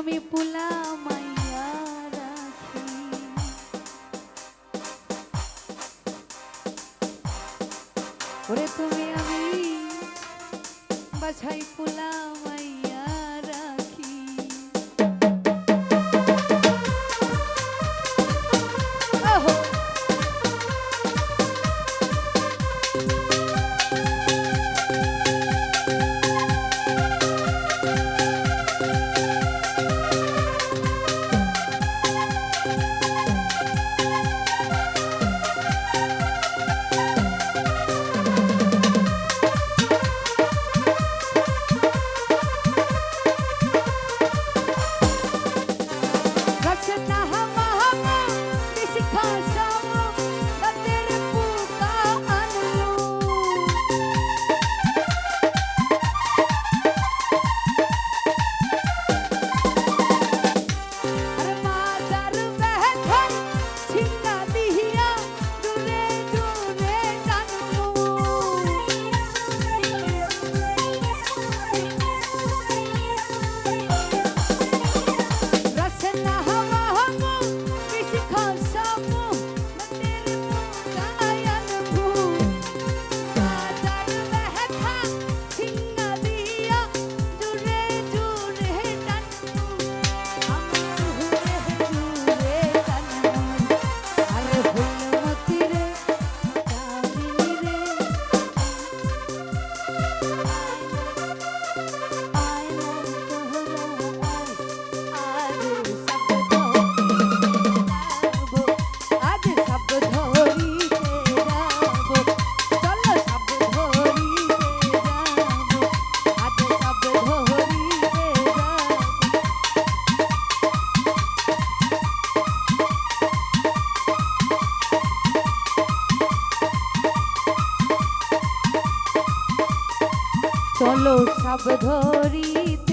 নামে পোলা মাইয়া রাখি। ওরে তুমি আমি বাছাই পোলা চলো সব ধরিতে